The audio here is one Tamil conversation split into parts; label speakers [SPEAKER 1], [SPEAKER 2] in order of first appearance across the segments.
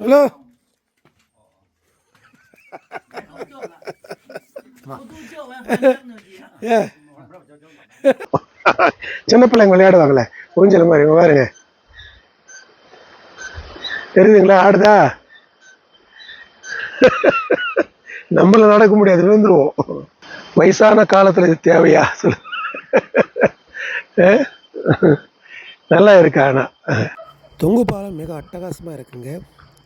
[SPEAKER 1] ஹலோ. சின்ன பிள்ளைங்க விளையாடுவாங்களே ஊஞ்சல் மாதிரி பாருங்க. தெரியுதுங்களா ஆடுதா? நம்மள நடக்க முடியாது விழுந்துருவோம். வயசான காலத்துல இது தேவையா? சொல்லு? நல்லா இருக்கு ஆனா? தொங்கு பாலம் மிக அட்டகாசமா இருக்குங்க.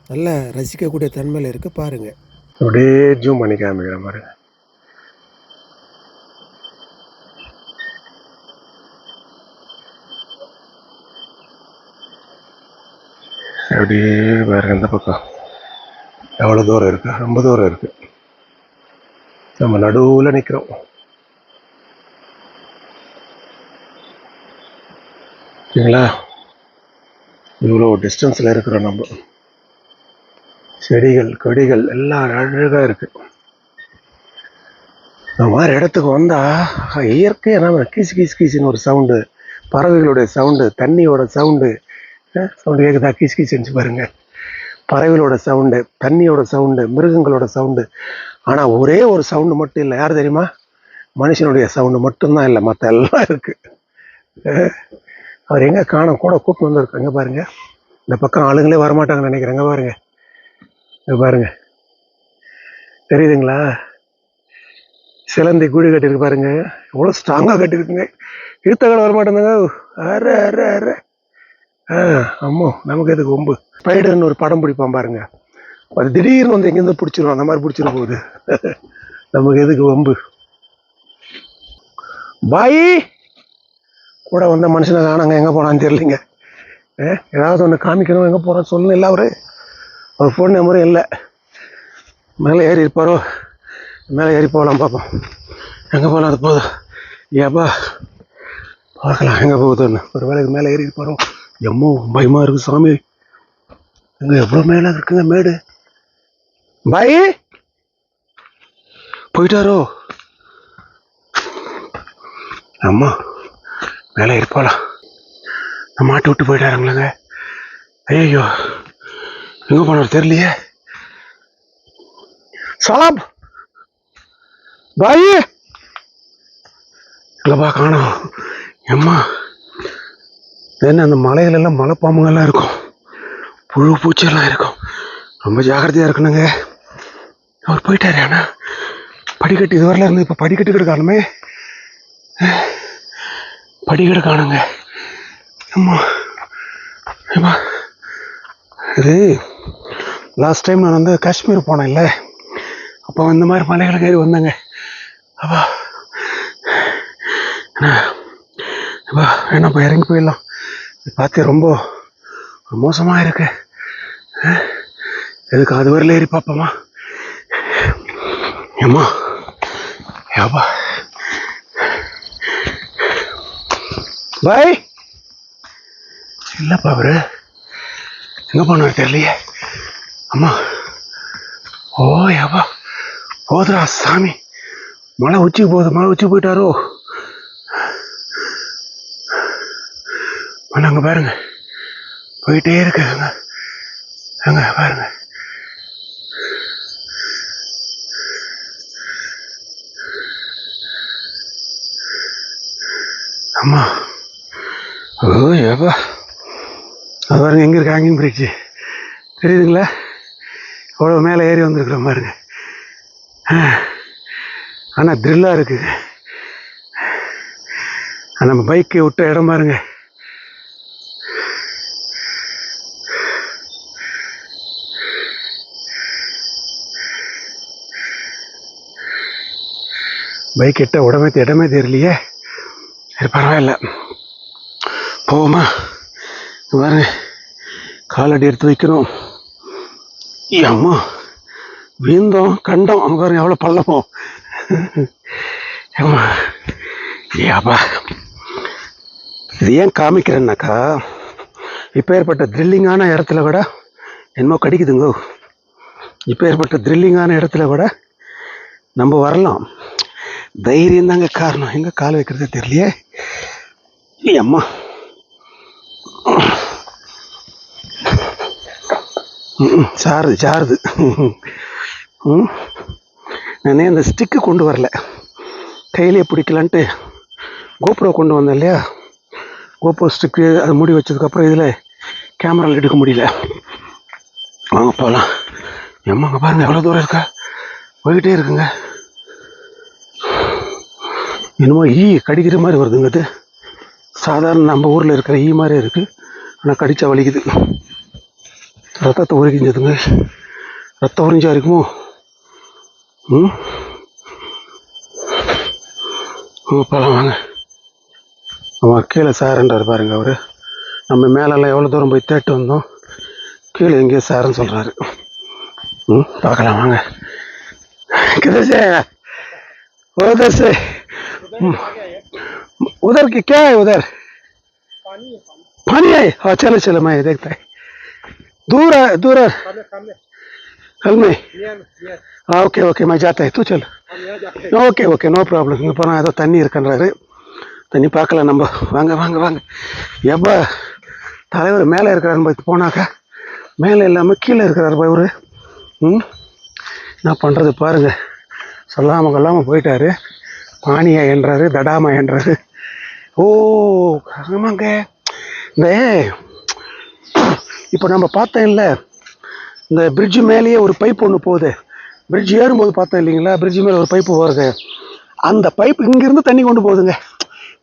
[SPEAKER 1] நல்ல ரசிக்கக்கூடிய தன்மையில் இருக்கு பாருங்க. அப்படியே ஜூம் பண்ணி காமிக்கிற பாருங்க. அப்படியே பாருங்க இந்த பக்கம். எவ்வளோ தூரம் இருக்கு? ரொம்ப தூரம் இருக்கு. நம்ம நடுவில் நிற்கிறோம் சரிங்களா? இவ்வளோ டிஸ்டன்ஸில் இருக்கிறோம் நம்ம. செடிகள் கொடிகள் எல்லாம் அழகாக இருக்கு. இந்த மாதிரி இடத்துக்கு வந்தால் இயற்கையாக நம்ம கீசு கீசு கீசுன்னு ஒரு சவுண்டு பறவைகளுடைய சவுண்டு தண்ணியோட சவுண்டு சவுண்டு கேட்குதா கீசு கீசுன்னு பாருங்க. பறவைகளோட சவுண்டு தண்ணியோட சவுண்டு மிருகங்களோட சவுண்டு ஆனால் ஒரே ஒரு சவுண்டு மட்டும் இல்லை. யார் தெரியுமா? மனுஷனுடைய சவுண்டு மட்டும்தான் இல்லை. மற்ற எல்லாம் இருக்கு. அவர் எங்கே காணோம்? கூட கூப்பிட்டு வந்திருக்கு எங்கே பாருங்க. இந்த பக்கம் ஆளுங்களே வரமாட்டாங்கன்னு நினைக்கிறேன். பாருங்கள் பாருங்க. தெரியுதுங்களா? சிலந்தி குழி கட்டியிருக்கு பாருங்க. எவ்வளோ ஸ்ட்ராங்காக கட்டியிருக்குங்க. இழுத்தக்கால வரமாட்டேங்க அரை அரை அரை. ஆ அம்மோ நமக்கு எதுக்கு ஒம்பு ஸ்பைடர்னு ஒரு படம் பிடிப்பான் பாருங்க. அது திடீர்னு வந்து எங்கேருந்து பிடிச்சிரும். அந்த மாதிரி பிடிச்சிரு போகுது. நமக்கு எதுக்கு ஒம்பு பாய்! கூட வந்த மனுஷனை காணாங்க. எங்கே போனான்னு தெரியலிங்க. ஏ ஏதாவது ஒன்று காமிக்கணும். எங்கே போகிறான்னு சொல்லணும். இல்லை அவரு. அவர் ஃபோன் நம்பரும் இல்லை. மேலே ஏறி இருப்பாரோ? மேலே ஏறி போகலாம் பார்ப்போம் எங்கே போகலாம் அது போதும். ஏப்பா பார்க்கலாம் எங்கே போகுதுன்னு ஒரு வேலைக்கு மேலே ஏறி இருப்பாரோ? எம்மோ பயமாக இருக்குது சாமி. இங்கே எவ்வளோ மேலே இருக்குங்க மேடு? பாய்! போயிட்டாரோ? அம்மா மேலே ஏறி போகலாம் நான் விட்டு போயிட்டாருங்களேங்க. ஐயோ எங்க போனார் தெரியலையே. சலாம். பாய். இல்லைப்பா காணோம். எம்மா என்ன அந்த மலையிலெல்லாம் மலைப்பாம்புங்கெல்லாம் இருக்கும். புழு பூச்சியெல்லாம் இருக்கும். ரொம்ப ஜாக்கிரதையாக இருக்கணுங்க. அவர் போயிட்டாரு அண்ணா படிக்கட்டு இதுவரையில் இருந்து இப்போ படிக்கட்டு கிடக்காலுமே படிக்கட்டு காணுங்க. அம்மா அம்மா இது லாஸ்ட் டைம் நான் வந்து காஷ்மீர் போனேன் இல்லை அப்போ இந்த மாதிரி மலைகளுக்கு ஏறி வந்தேங்க. அப்பா என்ன? அப்பா வேணாப்பா இறங்கி போயிடலாம். பார்த்து ரொம்ப மோசமாக இருக்கு. எதுக்கு அது வரல ஏறி பார்ப்போமா? ஏம்மா? ஏப்பா? பாய்! இல்லைப்பா அவரு. எங்கே போனார் தெரியலையே. அம்மா. ஓ யாபா போதுரா சாமி. மழை உச்சிக்கு போகுது மழை உச்சி போயிட்டாரோ. அங்கே பாருங்க. போயிட்டே இருக்குங்க அங்க. பாருங்க. அம்மா. ஓ ஏப்பா அது பாருங்க எங்கே இருக்கு ஹேங்கிங் பிரிட்ஜு தெரியுதுங்களா? அவ்வளோ மேலே ஏறி வந்திருக்கிறோம் பாருங்க. ஆனால் த்ரில்லாக இருக்குது நம்ம பைக்கை விட்ட இடம் பாருங்க. பைக் எட்ட உடமே இடமே தெரியலையே. சரி பரவாயில்ல. போவோமா? பாருங்க. காலடி எடுத்து வைக்கணும் அம்மா வீந்தோம் கண்டோம். அவங்க பாருங்க எவ்வளோ பள்ளமோ அம்மா ஏப்பா இது ஏன் காமிக்கிறேன்னாக்கா இப்போ ஏற்பட்ட த்ரில்லிங்கான இடத்துல கூட என்னமோ கடிக்குதுங்கோ. இப்போ ஏற்பட்ட த்ரில்லிங்கான இடத்துல கூட நம்ம வரலாம். தைரியம் தாங்க காரணம். எங்கே கால் வைக்கிறதே தெரியலையே. ஏ அம்மா ம், சாருது சாருது. ம் நானே அந்த ஸ்டிக்கு கொண்டு வரல. கையிலே பிடிக்கலான்ட்டு கோப்ரோ கொண்டு வந்தேன் இல்லையா? கோப்ரோ ஸ்டிக்கு அது மூடி வச்சதுக்கப்புறம் இதில் கேமராவில் எடுக்க முடியல. வாங்க போகலாம் எம்மாங்க பாருங்க எவ்வளோ தூரம் இருக்கா? போய்கிட்டே இருக்குங்க. என்னமோ ஈ கடிக்கிற மாதிரி வருதுங்க அது. சாதாரண நம்ம ஊரில் இருக்கிற ஈ மாதிரி இருக்குது ஆனால் கடித்தா வலிக்குது. ரத்தத்தை உருகிஞ்சதுங்க ரத்தம் உறிஞ்சா இருக்குமோ ம் போகலாம் வாங்க அவன் கீழே சாருன்றார் பாருங்க அவர் நம்ம மேலெல்லாம் எவ்வளோ தூரம் போய் தேட்டு வந்தோம் கீழே எங்கேயோ சாருன்னு சொல்கிறாரு ம் பார்க்கலாம் வாங்க किधर से आएगा उधर से हम्म, उधर की क्या है उधर पानी है हाँ चलो चलो मैं देखता है दूर है दूर है कल में हाँ ओके ओके मैं जाता है तू चल ஓகே ஓகே நோ ப்ராப்ளம் இங்கே போனால் ஏதோ தண்ணி இருக்குன்றாரு தண்ணி பார்க்கலாம் நம்ம வாங்க வாங்க வாங்க எப்போ தலைவர் மேலே இருக்கிறாரு போய் போனாக்கா மேலே இல்லாமல் கீழே இருக்கிறாரு இவர் ம் என்ன பண்ணுறது பாருங்க சொல்லாமல் கொள்ளாமல் போயிட்டாரு பானியா என்றாரு தடாமா என்றாரு ஓ ஆமாங்க இந்த இப்போ நம்ம பார்த்தேன் இல்லை இந்த பிரிட்ஜு மேலேயே ஒரு பைப் ஒன்று போகுது. பிரிட்ஜ் ஏறும்போது பார்த்தோம் இல்லைங்களா? பிரிட்ஜ் மேலே ஒரு பைப்பு வருது. அந்த பைப் இங்கேருந்து தண்ணி கொண்டு போகுதுங்க.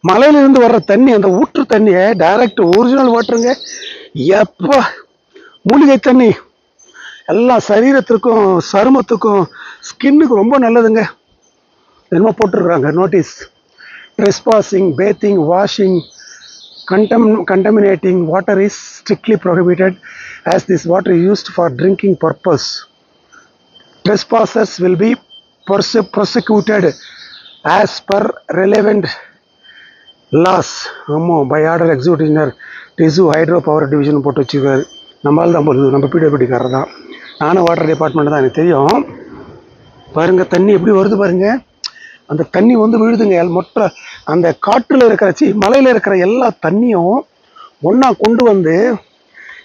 [SPEAKER 1] மலையிலேருந்து வர்ற தண்ணி அந்த ஊற்று தண்ணியை டைரக்ட் ஒரிஜினல் வாட்டருங்க எப்போ மூலிகை தண்ணி. எல்லாம் சரீரத்திற்கும் சருமத்துக்கும் ஸ்கின்னுக்கு ரொம்ப நல்லதுங்க. என்னமோ போட்டிருக்கிறாங்க notice tres trespassing bathing washing contam contaminating water is strictly prohibited as this water is used for drinking purpose trespassers will be perse- prosecuted as per relevant laws ஆமாம் பை ஆர்டர் எக்ஸிக்யூட்டிவர் டிசு ஹைட்ரோ பவர் டிவிஷன் போட்டு வச்சுருக்காரு நம்மளால் தான் போகுது நம்ம பிடபிடிக்காரர் தான் நானும் வாட்டர் டிபார்ட்மெண்ட் தான் எனக்கு தெரியும் பாருங்க தண்ணி எப்படி வருது பாருங்க அந்த தண்ணி வந்து விழுதுங்க. மொத்த அந்த காற்றுல இருக்கிற சி மலையில இருக்கிற எல்லா தண்ணியும் ஒன்றா கொண்டு வந்து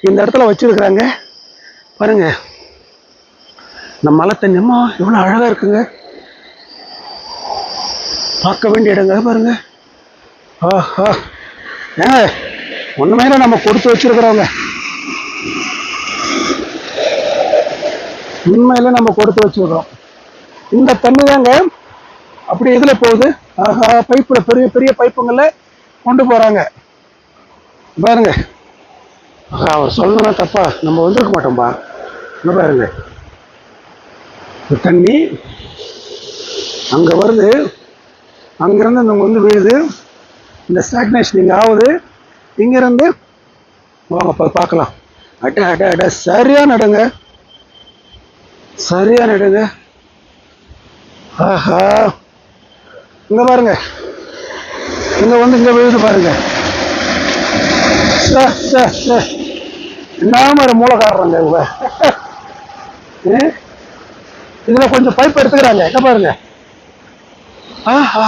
[SPEAKER 1] இந்த இடத்துல வச்சிருக்கிறாங்க. பாருங்க. இந்த மலை தண்ணியம்மா எவ்வளோ அழகா இருக்குங்க. பார்க்க வேண்டிய இடங்க பாருங்க. ஆஹா. ஏங்க ஒண்ணுமே இல்லை, நம்ம கொடுத்து வச்சுருக்குறோங்க. உண்மையில நம்ம கொடுத்து வச்சிருக்கிறோம். இந்த தண்ணி தாங்க அப்படி எதுல போகுது? ஆஹா பைப்புல பெரிய பெரிய பைப்புங்கள கொண்டு போறாங்க. பாருங்க. ஆஹா, அவர் சொல்லணும்னா தப்பா. நம்ம வந்திருக்க மாட்டோம்பா. இங்க பாருங்க. தண்ணி அங்க வருது. அங்கிருந்து நம்ம வந்து விழுது. இந்த ஸ்டாக்னேஷன் இங்க ஆகுது. இங்கிருந்து வாங்க பார்க்கலாம். அட அட அட சரியா நடுங்க. சரியா நடுங்க. ஆஹா. இங்க பாருங்க. இங்க வந்து இங்க விழுது பாருங்க. ச்சே, ச்சே, ச்சே. என்ன மாதிரி மூலக்காரங்க இவங்க? ஏ? இதுல கொஞ்சம் பைப் எடுத்துக்கிறாங்க. எங்க பாருங்க. ஆஹா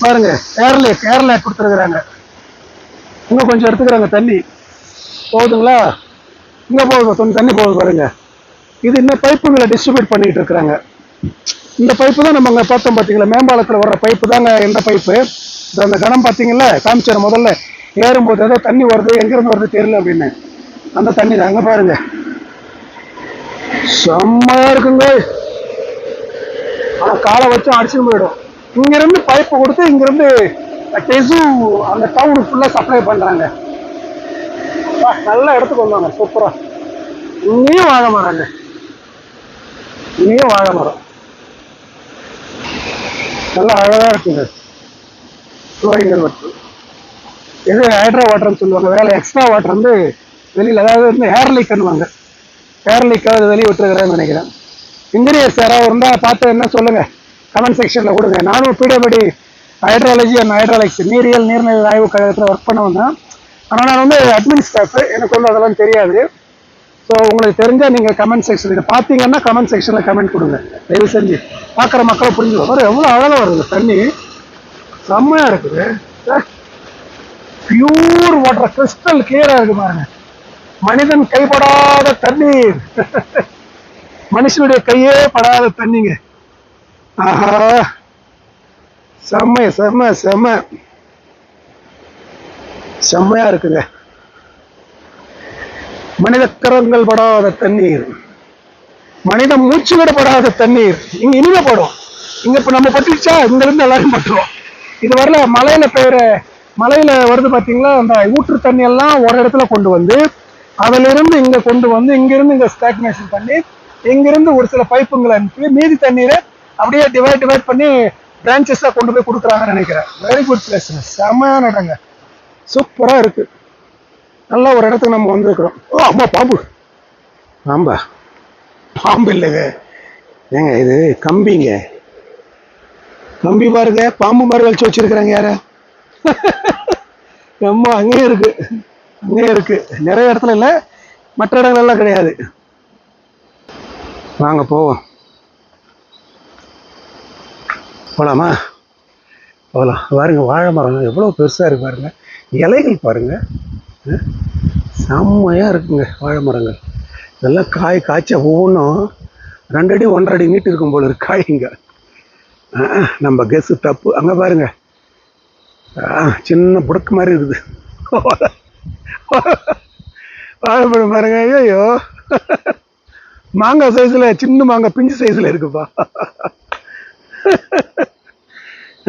[SPEAKER 1] பாருங்க. ஏர்லேக் கேரளா கொடுத்துருக்குறாங்க. இன்னும் கொஞ்சம் எடுத்துக்கிறாங்க தண்ணி. போகுதுங்களா இங்க போகுது தண்ணி போகுது பாருங்க. இது இன்னும் பைப்புங்களை டிஸ்ட்ரிபியூட் பண்ணிட்டு இருக்கிறாங்க? இந்த பைப்பு தான் நம்ம அங்கே பார்த்தோம் பார்த்தீங்களா மேம்பாலத்தில் வர்ற பைப்பு தாங்க இந்த பைப்பு அந்த கணம் பார்த்தீங்களா காமிச்சார் முதல்ல. ஏறும்போது ஏதோ தண்ணி வருது எங்கேருந்து வருது தெரியல அப்படின்னு. அந்த தண்ணி தான். அங்கே பாருங்க. செம்மையா இருக்குங்க. ஆனால் காலை வச்சு அடிச்சுட்டு போயிடும். இங்கேருந்து பைப்பு கொடுத்து இங்கேருந்து டெசு அந்த டவுனுக்கு ஃபுல்லாக சப்ளை பண்ணுறாங்க நல்ல இடத்துக்கு வந்தாங்க சூப்பராக இங்கேயும் வாழை மரங்க இங்கேயும் வாழை மரம். நல்லா அழகா இருக்குங்க ஃப்ளோரிங்கர் மட்டும். இது ஹைட்ரா வாட்டர்னு சொல்லுவாங்க. வேலை எக்ஸ்ட்ரா வாட்டர் வந்து வெளியில் அதாவது வந்து ஹேர் லீக்குன்னுவாங்க ஹேர் லீக்காக வெளியே விட்டுருக்குறேன்னு நினைக்கிறேன். இன்ஜினியர்ஸ் யாராவது இருந்தால் பார்த்து என்ன சொல்லுங்கள் கமெண்ட் செக்ஷனில் கொடுங்க. நானும் பீடபடி ஹைட்ராலஜி அண்ட் ஹைட்ராலிக்ஸ் நீரியல் நீர்நிலை ஆய்வு கழகத்தில் ஒர்க் பண்ண வந்தேன் ஆனால் நான் வந்து அட்மின் ஸ்டாஃப் எனக்கு வந்து அதெல்லாம் தெரியாது. ஸோ உங்களுக்கு தெரிஞ்சால் நீங்கள் கமெண்ட் செக்ஷன் இதை பார்த்தீங்கன்னா கமெண்ட் செக்ஷனில் கமெண்ட் கொடுங்க. தயவு செஞ்சு பார்க்குற மக்களை புரிஞ்சுக்கோ. வரும் எவ்வளோ அழகாக வருது தண்ணி. செம்மையாக இருக்குது. பியூர் வாட்டர் கிறிஸ்டல் கிளியராக இருக்கு பாருங்க. மனிதன் கைப்படாத தண்ணீர். மனுஷனுடைய கையே படாத தண்ணிங்க. ஆஹா. செம்ம செம்ம செம்ம. செம்மையா இருக்குங்க. மனித கரங்கள் படாத தண்ணீர். மனித மூச்சு விடப்படாத தண்ணீர். இங்க இனிமைப்படும் படும் இங்க இப்ப நம்ம பட்டுச்சா இங்க இருந்து எல்லாரும் பட்டுரும் இது வரல மலையில பெயர மலையில வருது பாத்தீங்களா? அந்த ஊற்று தண்ணி எல்லாம் ஒரு இடத்துல கொண்டு வந்து அதுல இருந்து இங்க கொண்டு வந்து இங்கிருந்து இங்க ஸ்டாக்னேஷன் பண்ணி இங்கிருந்து ஒரு சில பைப்புங்களை அனுப்பி மீதி தண்ணீரை அப்படியே டிவைட் டிவைட் பண்ணி பிரான்ச்சஸா கொண்டு போய் கொடுக்குறாங்கன்னு நினைக்கிறேன். வெரி குட் பிளேஸ் செமையான இடங்க. சூப்பரா இருக்கு. நல்ல ஒரு இடத்துக்கு நம்ம வந்திருக்கிறோம். ஓ அம்மா பாம்பு. பாம்பா? பாம்பு இல்லைங்க. ஏங்க இது கம்பிங்க. கம்பி பாருங்க பாம்பு மாதிரி வச்சு வச்சிருக்கிறாங்க யார? அம்மா அங்கேயே இருக்கு. அங்கேயே இருக்கு. நிறைய இடத்துல இல்லை மற்ற இடங்கள்லாம் கிடையாது. வாங்க போவோம். போலாமா? போகலாம் பாருங்க வாழை மரம் எவ்வளோ பெருசாக இருக்கு பாருங்க. இலைகள் பாருங்க. செம்மையாக செம்மையா இருக்குங்க வாழை மரங்கள். இதெல்லாம் காய் காய்ச்ச ஒவ்வொன்றும் ரெண்டு அடி ஒன்றரை அடி நீட்டு இருக்கும் போல இருக்கு காய்ங்க. நம்ம கெஸ்ஸு தப்பு. அங்கே பாருங்க. சின்ன புடக்கு மாதிரி இருக்குது. வாழைப்பழம் பாருங்க. ஐயோ மாங்காய் சைஸில் சின்ன மாங்காய் பிஞ்சு சைஸில் இருக்குப்பா.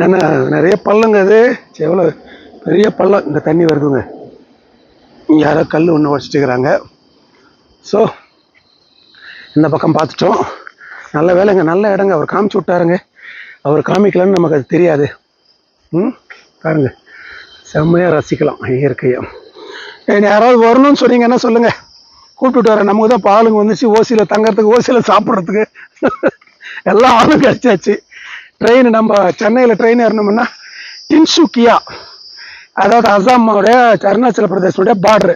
[SPEAKER 1] ஏன்னா நிறைய பள்ளங்க அது எவ்வளோ பெரிய பள்ளம். இந்த தண்ணி வருதுங்க. யாரோ கல் ஒன்று உடச்சிட்டுக்கிறாங்க ஸோ இந்த பக்கம் பார்த்துட்டோம். நல்ல வேலைங்க நல்ல இடங்க. அவர் காமிச்சு விட்டாருங்க. அவர் காமிக்கலன்னு நமக்கு அது தெரியாது. ம்? பாருங்க. செம்மையாக ரசிக்கலாம் இயற்கையை. ஏன் யாராவது வரணும்னு சொன்னீங்கன்னா சொல்லுங்கள் கூப்பிட்டு வரேன் நமக்கு தான் பாலுங்க வந்துச்சு. ஓசியில் தங்கறதுக்கு ஓசியில் சாப்பிட்றதுக்கு. எல்லாம் ஆளும் கிடச்சாச்சு. ட்ரெயின் நம்ம சென்னையில் ட்ரெயின் ஏறணும்னா டின்சுக்கியா அதாவது அசாமோடைய அருணாச்சல பிரதேசனுடைய பார்டரு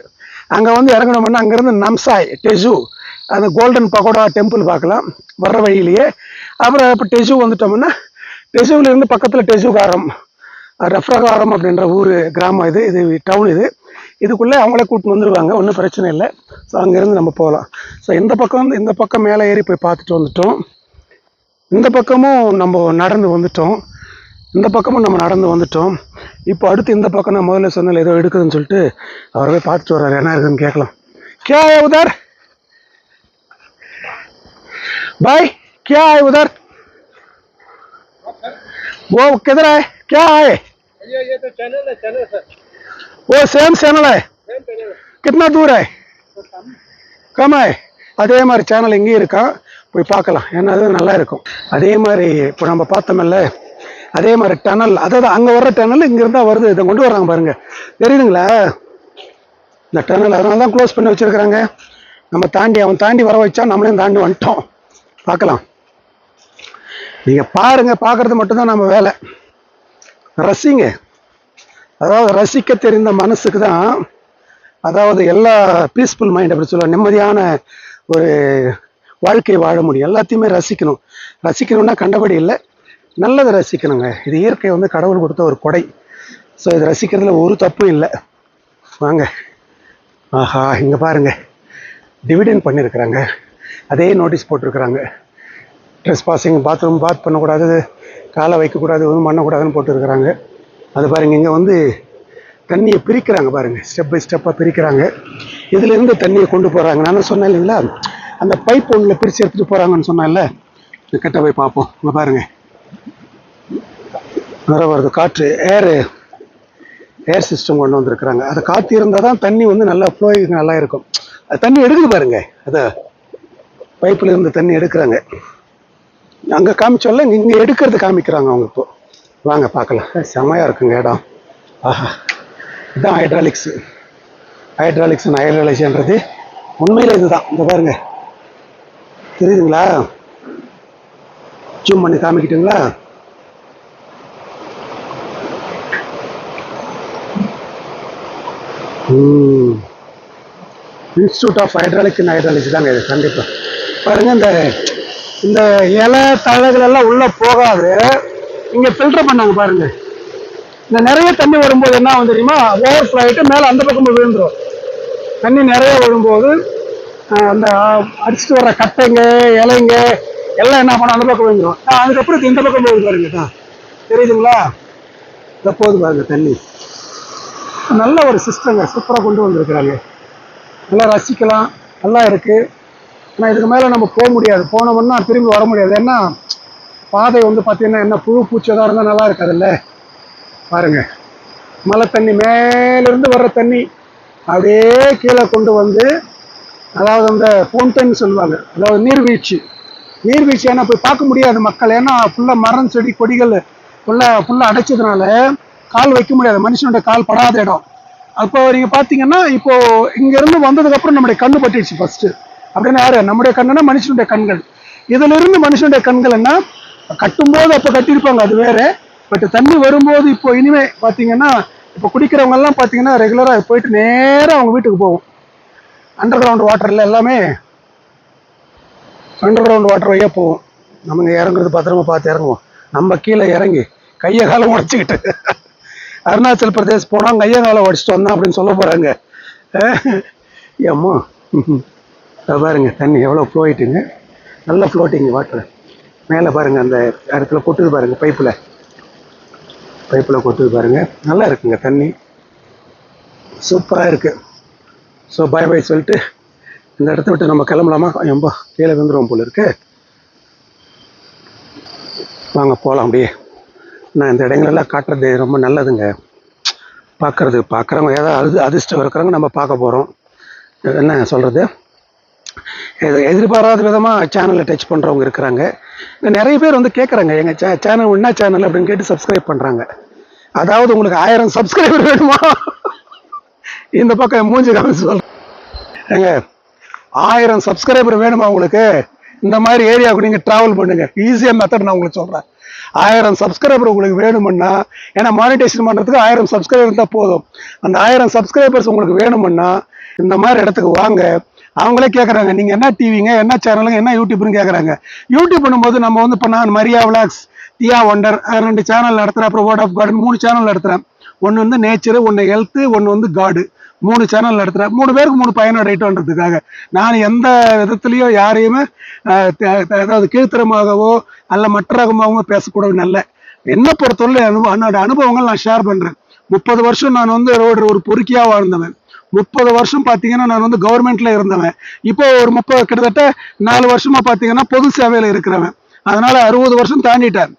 [SPEAKER 1] அங்கே வந்து இறங்கணும்னா அங்கேருந்து நம்சாய் டெஜு அந்த கோல்டன் பகோடா டெம்பிள் பார்க்கலாம் வர்ற வழியிலேயே. அப்புறம் இப்போ டெஜு வந்துட்டோம்னா டெசுவில் இருந்து பக்கத்தில் டெஜுகாரம் ரெஃப்ரகாரம் அப்படின்ற ஊர் கிராமம் இது இது டவுன் இது. இதுக்குள்ளே அவங்களே கூட்டின்னு வந்துடுவாங்க ஒன்றும் பிரச்சனை இல்லை. ஸோ அங்கேருந்து நம்ம போகலாம். ஸோ இந்த பக்கம் வந்து இந்த பக்கம் மேலே ஏறி போய் பார்த்துட்டு வந்துட்டோம். இந்த பக்கமும் நம்ம நடந்து வந்துட்டோம். இந்த பக்கமும் நம்ம நடந்து வந்துட்டோம். இப்போ அடுத்து இந்த பக்கம் நான் முதல்ல சொன்னல ஏதோ எடுக்குதுன்னு சொல்லிட்டு அவரை போய் பார்த்துட்டு வர்றாரு என்ன இருக்குதுன்னு கேட்கலாம் क्या है उधर भाई क्या है उधर वो किधर है क्या है
[SPEAKER 2] ये ये तो चैनल है चैनल सर
[SPEAKER 1] वो सेम चैनल है
[SPEAKER 2] सेम चैनल है
[SPEAKER 1] कितना दूर है கம அதே மாதிரி சேனல் இங்கேயும் இருக்கான் போய் பார்க்கலாம் ஏன்னா அது நல்லா இருக்கும் அதே மாதிரி இப்போ நம்ம பார்த்தோம்ல அதே மாதிரி டனல் அதாவது அங்கே வர்ற டனல் இங்கேருந்தா வருது. இதை கொண்டு வர்றாங்க பாருங்க. தெரியுதுங்களா? இந்த டனல் அதனால தான் க்ளோஸ் பண்ணி வச்சுருக்குறாங்க. நம்ம தாண்டி அவன் தாண்டி வர வச்சா நம்மளையும் தாண்டி வந்துட்டோம். பார்க்கலாம். நீங்கள் பாருங்கள் பார்க்கறது மட்டும்தான் நம்ம வேலை. ரசிங்க. அதாவது ரசிக்க தெரிந்த மனசுக்கு தான் அதாவது எல்லா பீஸ்ஃபுல் மைண்ட் அப்படி சொல்லுவாங்க நிம்மதியான ஒரு வாழ்க்கையை வாழ முடியும். எல்லாத்தையுமே ரசிக்கணும். ரசிக்கணும்னா கண்டபடி இல்லை. நல்லதை ரசிக்கணுங்க. இது இயற்கை வந்து கடவுள் கொடுத்த ஒரு கொடை. ஸோ இதை ரசிக்கிறதுல ஒரு தப்பும் இல்லை. வாங்க. ஆஹா இங்கே பாருங்க. டிவிடன் பண்ணியிருக்கிறாங்க அதே நோட்டீஸ் போட்டிருக்கிறாங்க. ட்ரெஸ் பாசிங் பாத்ரூம் பாத் பண்ணக்கூடாது. காலை வைக்கக்கூடாது ஒன்றும் பண்ணக்கூடாதுன்னு போட்டிருக்கிறாங்க. அது பாருங்க இங்கே வந்து தண்ணியை பிரிக்கிறாங்க பாருங்கள் ஸ்டெப் பை ஸ்டெப்பாக பிரிக்கிறாங்க. இதுலேருந்து தண்ணியை கொண்டு போகிறாங்க நான் சொன்னேன் இல்லைங்களா? அந்த பைப் ஒன்றில் பிரித்து எடுத்துகிட்டு போகிறாங்கன்னு சொன்னேன்ல. கெட்ட போய் பார்ப்போம். இங்கே பாருங்கள் வர வருது. காற்று ஏரு ஏர் சிஸ்டம் கொண்டு வந்திருக்கிறாங்க. அது காற்று இருந்தால் தான் தண்ணி வந்து நல்லா ஃப்ளோயிங் நல்லா இருக்கும். அது தண்ணி எடுக்குது பாருங்க. அதை பைப்பில் இருந்து தண்ணி எடுக்கிறாங்க. அங்கே காமிச்சோல்ல இங்கே எடுக்கிறது காமிக்கிறாங்க அவங்க இப்போ. வாங்க பார்க்கலாம். செமையாக இருக்குங்க இடம். ஆஹா. இதுதான் ஹைட்ராலிக்ஸு ஹைட்ராலிக்ஸ் ஹைட்ராலிக்ஸ்ன்றது உண்மையில் இதுதான். இந்த பாருங்க. தெரியுதுங்களா? ஜூம் பண்ணி காமிக்கிட்டுங்களா? Institute of hydraulic and hydraulics தாங்க இது கண்டிப்பாக பாருங்க இந்த இந்த இலை தழைகள் எல்லாம் உள்ள போகாது. இங்கே ஃபில்டர் பண்ணாங்க பாருங்க. இந்த நிறைய தண்ணி வரும்போது என்ன ஆகும் தெரியுமா? ஓவர் ஃப்ளோ ஆகிட்டு மேலே அந்த பக்கம் விழுந்துடும் விழுந்துரும். தண்ணி நிறைய விழும்போது அந்த அடிச்சுட்டு வர கட்டைங்க இலைங்க எல்லாம் என்ன பண்ணும்? அந்த பக்கம் விழுந்துடும் அதுக்கப்புறம் இந்த பக்கம் போகுது பாருங்கக்கா தெரியுதுங்களா? இதை போகுது பாருங்க தண்ணி. நல்ல ஒரு சிஸ்டங்க சூப்பராக கொண்டு வந்திருக்கிறாங்க. நல்லா ரசிக்கலாம் நல்லா இருக்குது ஆனால் இதுக்கு மேலே நம்ம போக முடியாது. போனோம்னா திரும்பி வர முடியாது. ஏன்னா பாதை வந்து பார்த்தீங்கன்னா என்ன புழு பூச்சதாக இருந்தால் நல்லா இருக்காதுல்ல? பாருங்க. மழை தண்ணி மேலேருந்து வர்ற தண்ணி அப்படியே கீழே கொண்டு வந்து அதாவது அந்த ஃபவுண்டன் சொல்லுவாங்க. அதாவது நீர்வீழ்ச்சி. நீர்வீழ்ச்சி ஏன்னா போய் பார்க்க முடியாது மக்கள். ஏன்னா ஃபுல்லாக மரம் செடி கொடிகள் ஃபுல்லாக ஃபுல்லாக அடைச்சதுனால கால் வைக்க முடியாது. மனுஷனோட கால் படாத இடம். அப்போ நீங்கள் பார்த்தீங்கன்னா இப்போ இங்கேருந்து வந்ததுக்கப்புறம் நம்முடைய கண்ணு பட்டிடுச்சு ஃபஸ்ட்டு அப்படின்னா யாரு? நம்முடைய கண்ணுனா மனுஷனுடைய கண்கள். இதிலிருந்து மனுஷனுடைய கண்கள் என்ன? கட்டும்போது அப்போ கட்டியிருப்பாங்க அது வேற. பட் தண்ணி வரும்போது இப்போ இனிமே பார்த்தீங்கன்னா இப்போ குடிக்கிறவங்க எல்லாம் பார்த்தீங்கன்னா ரெகுலராக போயிட்டு நேராக அவங்க வீட்டுக்கு போகும் அண்டர் கிரவுண்ட் வாட்டரில் எல்லாமே அண்டர் கிரவுண்ட் வாட்டர் வழியாக போவோம். நம்ம இறங்குறது பத்திரமா பார்த்து இறங்குவோம். நம்ம கீழே இறங்கி கையை காலம் உடச்சிக்கிட்டு. அருணாச்சல் பிரதேஷ் போனால் கையை காலம் உடச்சிட்டு வந்தோம் அப்படின்னு சொல்ல போகிறாங்க ஏம்மா அதை பாருங்க தண்ணி எவ்வளோ ஃப்ளோயிட்டுங்க நல்ல ஃப்ளோட்டிங் வாட்டர் மேலே பாருங்க அந்த இடத்துல கொட்டுது பாருங்கள் பைப்பில் பைப்பில் கொட்டுது பாருங்க. நல்லா இருக்குங்க தண்ணி. சூப்பராக இருக்குது ஸோ பாய் பாய் சொல்லிட்டு இந்த இடத்த விட்டு நம்ம கிளம்பலாமா? ரொம்ப கீழே விழுந்துருவோம் போல இருக்கு. வாங்க போகலாம் அப்படியே. நான் இந்த இடங்களெல்லாம் காட்டுறது ரொம்ப நல்லதுங்க. பார்க்கறது பார்க்குறவங்க ஏதாவது அது அதிர்ஷ்டம் இருக்கிறவங்க நம்ம பார்க்க போகிறோம் என்ன சொல்கிறது எது எதிர்பாராத விதமாக சேனலில் டச் பண்ணுறவங்க இருக்கிறாங்க. நிறைய பேர் வந்து கேட்குறாங்க எங்கள் சே சேனல் என்ன சேனல் அப்படின்னு கேட்டு சப்ஸ்கிரைப் பண்ணுறாங்க அதாவது உங்களுக்கு ஆயிரம் சப்ஸ்கிரைபர் வேணுமா? இந்த பக்கம் மூஞ்சி காமிச்சு சொல்கிறேன் ஏங்க ஆயிரம் சப்ஸ்கிரைபர் வேணுமா உங்களுக்கு? இந்த மாதிரி ஏரியாவுக்கு நீங்கள் ட்ராவல் பண்ணுங்க. ஈஸியாக மெத்தட் நான் உங்களுக்கு சொல்கிறேன் ஆயிரம் சப்ஸ்கிரைபர் உங்களுக்கு வேணுமுன்னா ஏன்னா மானிட்டேஷன் பண்ணுறதுக்கு ஆயிரம் சப்ஸ்கிரைபர் தான் போதும். அந்த ஆயிரம் சப்ஸ்கிரைபர்ஸ் உங்களுக்கு வேணுமுன்னா இந்த மாதிரி இடத்துக்கு வாங்க. அவங்களே கேட்குறாங்க நீங்கள் என்ன டிவிங்க என்ன சேனலுங்க என்ன யூடியூப்னு கேட்குறாங்க யூடியூப் பண்ணும்போது நம்ம வந்து இப்போ நான் மரியா விளாக்ஸ் தியா ஒண்டர் ரெண்டு சேனல் நடத்துகிறேன் அப்புறம் வேர்ட் ஆஃப் கார்டன் மூணு சேனல் நடத்துகிறேன் ஒன்று வந்து நேச்சரு ஒன்று ஹெல்த்து ஒன்று வந்து காடு மூணு சேனல் நடத்துகிறேன் மூணு பேருக்கு மூணு பயணம் ரைட்டோன்றதுக்காக நான் எந்த விதத்துலேயும் யாரையுமே அஹ், அதாவது கீழ்த்தரமாகவோ அல்ல மற்ற ரகமாகவோ பேசக்கூடாது நல்ல. என்ன பொறுத்தவரை அனுபவம் என்னோட அனுபவங்கள் நான் ஷேர் பண்ணுறேன் முப்பது வருஷம் நான் வந்து ரோடு ஒரு பொறுக்கியாக வாழ்ந்தவன். முப்பது வருஷம் பார்த்தீங்கன்னா நான் வந்து கவர்மெண்ட்ல இருந்தவன். இப்போ ஒரு முப்பது கிட்டத்தட்ட நாலு வருஷமா பார்த்தீங்கன்னா பொது சேவையில் இருக்கிறவன். அதனால அறுபது வருஷம் தாண்டிட்டேன்.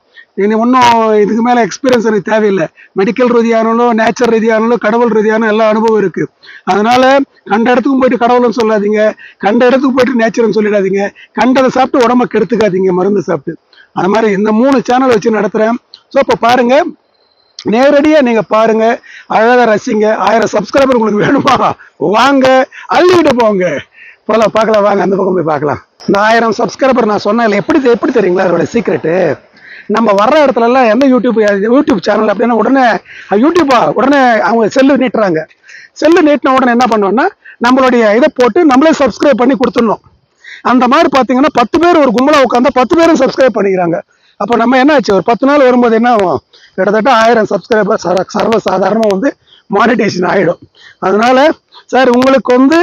[SPEAKER 1] இனி ஒன்றும் இதுக்கு மேலே எக்ஸ்பீரியன்ஸ் எனக்கு தேவையில்லை. மெடிக்கல் ரீதியானாலும் நேச்சர் ரீதியானாலும் கடவுள் ரீதியான எல்லா அனுபவம் இருக்குது அதனால் கண்ட இடத்துக்கும் போயிட்டு கடவுள்னு சொல்லாதீங்க. கண்ட இடத்துக்கு போயிட்டு நேச்சர்னு சொல்லிடாதீங்க. கண்டதை சாப்பிட்டு உடம்ப கெடுத்துக்காதீங்க மருந்து சாப்பிட்டு. அது மாதிரி இந்த மூணு சேனல் வச்சு நடத்துகிறேன் ஸோ இப்போ பாருங்கள் நேரடியாக நீங்கள் பாருங்கள் அழகாக ரசிங்க. ஆயிரம் சப்ஸ்கிரைபர் உங்களுக்கு வேணுமா? வாங்க. அள்ளிக்கிட்டு போங்க. போகலாம் பார்க்கலாம். வாங்க அந்த பக்கம் போய் பார்க்கலாம். இந்த ஆயிரம் சப்ஸ்கிரைபர் நான் சொன்னேன் எப்படி எப்படி தெரியுங்களா அதோட சீக்ரெட்டு நம்ம வர்ற இடத்துல எல்லாம் எந்த யூடியூப் யூடியூப் சேனல் அப்படின்னா உடனே அஹ் யூடியூபா உடனே அவங்க செல்லு நீட்டுறாங்க. செல்லு நீட்டின உடனே என்ன பண்ணுவோம்னா நம்மளுடைய இதை போட்டு நம்மளே சப்ஸ்கிரைப் பண்ணி கொடுத்துடணும். அந்த மாதிரி பார்த்தீங்கன்னா பத்து பேர் ஒரு கும்பலாக உட்காந்தா பத்து பேரும் சப்ஸ்கிரைப் பண்ணிக்கிறாங்க. அப்போ நம்ம என்ன ஆச்சு? ஒரு பத்து நாள் வரும்போது என்ன ஆகும்? கிட்டத்தட்ட ஆயிரம் சப்ஸ்கிரைபர் சர சர்வ சாதாரணமாக வந்து மானிட்டைசேஷன் ஆகிடும் அதனால சார் உங்களுக்கு வந்து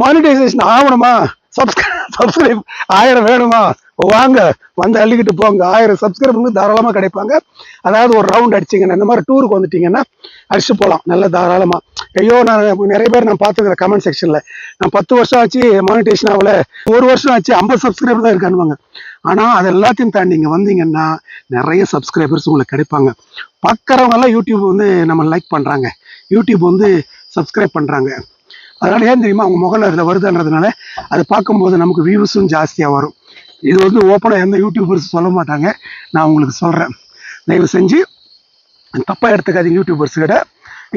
[SPEAKER 1] மானிட்டைசேஷன் ஆகணுமா? சப்ஸ்கிரை சப்ஸ்கிரைப் ஆயிரம் வேணுமா? வாங்க. வந்து அள்ளிக்கிட்டு போங்க. ஆயிரம் சப்ஸ்கிரைபருக்கு தாராளமாக கிடைப்பாங்க. அதாவது ஒரு ரவுண்ட் அடிச்சிங்கன்னா இந்த மாதிரி டூருக்கு வந்துட்டீங்கன்னா அடிச்சு போகலாம் நல்ல தாராளமாக ஐயோ நான் நிறைய பேர் நான் பார்த்துக்கிறேன் கமெண்ட் செக்ஷனில் நான் பத்து வருஷம் ஆச்சு மானிட்டேஷன் ஆகல. ஒரு வருஷம் ஆச்சு ஐம்பது சப்ஸ்கிரைபர் தான் இருக்கானுவாங்க. ஆனால் அது எல்லாத்தையும் தாண்டி இங்கே வந்தீங்கன்னா நிறைய சப்ஸ்கிரைபர்ஸ் உங்களுக்கு கிடைப்பாங்க. பார்க்குறவங்கெல்லாம் யூடியூப் வந்து நம்ம லைக் பண்ணுறாங்க யூடியூப் வந்து சப்ஸ்கிரைப் பண்ணுறாங்க அதனால ஏன் தெரியுமா? அவங்க முகல் அதில் வருதுன்றதுனால அதை பார்க்கும்போது நமக்கு வியூஸும் ஜாஸ்தியாக வரும். இது வந்து ஓப்பனாக எந்த யூடியூபர்ஸ் சொல்ல மாட்டாங்க. நான் உங்களுக்கு சொல்கிறேன் தயவு செஞ்சு தப்பாக எடுத்துக்காதீங்க யூடியூபர்ஸ் கிட்ட.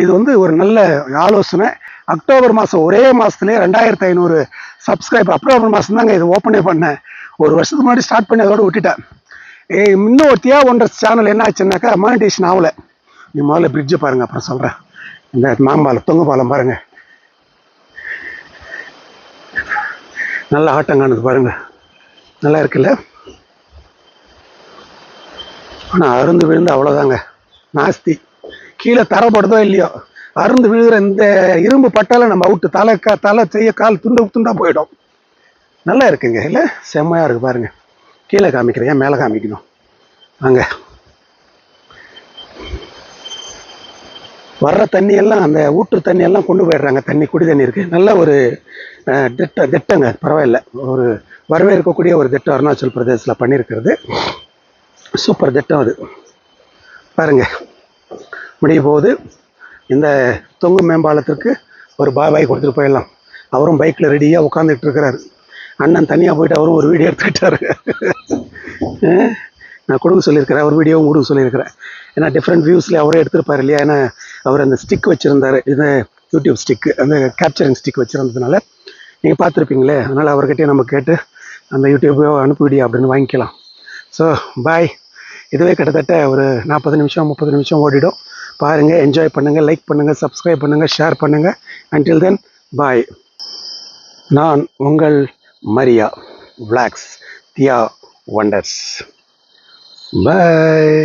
[SPEAKER 1] இது வந்து ஒரு நல்ல ஆலோசனை. அக்டோபர் மாதம் ஒரே மாதத்துலேயே ரெண்டாயிரத்தி ஐநூறு சப்ஸ்கிரைப் அக்டோபர் மாதம் தாங்க இது ஓப்பனே பண்ணேன். ஒரு வருஷத்துக்கு முன்னாடி ஸ்டார்ட் பண்ணி அதோட விட்டுட்டேன். ஏ இன்னும் ஒரு தியா ஒன்றரை சேனல் என்ன ஆச்சுன்னாக்கா மானிட்டேஷன் ஆகலை. நீ முதல்ல பிரிட்ஜை பாருங்கள் அப்புறம் சொல்கிறேன் இந்த மாம்பாலம் தொங்கு பாலம் பாருங்கள் நல்ல ஆட்டம் காணுது பாருங்கள் நல்லா இருக்குல்ல? ஆனால் அருந்து விழுந்து அவ்வளோதாங்க நாஸ்தி. கீழே தரப்படுதோ இல்லையோ? அருந்து விழுகிற இந்த இரும்பு பட்டால நம்ம அவுட்டு தலை கா தலை செய்ய கால் துண்டு துண்டா போயிடும். நல்லா இருக்குங்க. இல்லை? செம்மையா இருக்கு பாருங்க. கீழே காமிக்கிறேன். ஏன் மேலே காமிக்கணும்? வாங்க. வர்ற தண்ணி எல்லாம் அந்த ஊற்று தண்ணி எல்லாம் கொண்டு போயிடுறாங்க. தண்ணி குடி தண்ணி இருக்கு. நல்ல ஒரு அஹ், திட்ட திட்டங்க. பரவாயில்ல. ஒரு வரவேற்கக்கூடிய ஒரு திட்டம் அருணாச்சல் பிரதேசத்தில் பண்ணியிருக்கிறது சூப்பர் திட்டம் அது. பாருங்கள் முடிய போது இந்த தொங்கு மேம்பாலத்திற்கு ஒரு பாய் கொடுத்துட்டு போயிடலாம். அவரும் பைக்கில் ரெடியாக உட்காந்துட்டு இருக்கிறாரு. அண்ணன் தனியாக போயிட்டு அவரும் ஒரு வீடியோ எடுத்துக்கிட்டாரு. நான் கொடுக்க சொல்லியிருக்கிறேன். அவர் வீடியோவும் கொடுக்க சொல்லியிருக்கிறேன். ஏன்னா டிஃப்ரெண்ட் வியூஸில் அவரே எடுத்துருப்பார் இல்லையா? ஏன்னா அவர் அந்த ஸ்டிக் வச்சுருந்தாரு. இது யூடியூப் ஸ்டிக்கு அந்த கேப்சரிங் ஸ்டிக் வச்சுருந்ததுனால. நீங்கள் பார்த்துருப்பீங்களே? அதனால் அவர்கிட்டயே நம்ம கேட்டு அந்த யூடியூப்போ அனுப்பிவிடியா அப்படின்னு வாங்கிக்கலாம். ஸோ பாய் இதுவே கிட்டத்தட்ட ஒரு நாற்பது நிமிஷம் முப்பது நிமிஷம் ஓடிடும். பாருங்கள் என்ஜாய் பண்ணுங்கள் லைக் பண்ணுங்கள் சப்ஸ்கிரைப் பண்ணுங்கள் ஷேர் பண்ணுங்கள் அன்டில் தென் பாய் நான் உங்கள் மரியா விளாக்ஸ் தியா ஒண்டர்ஸ் பாய்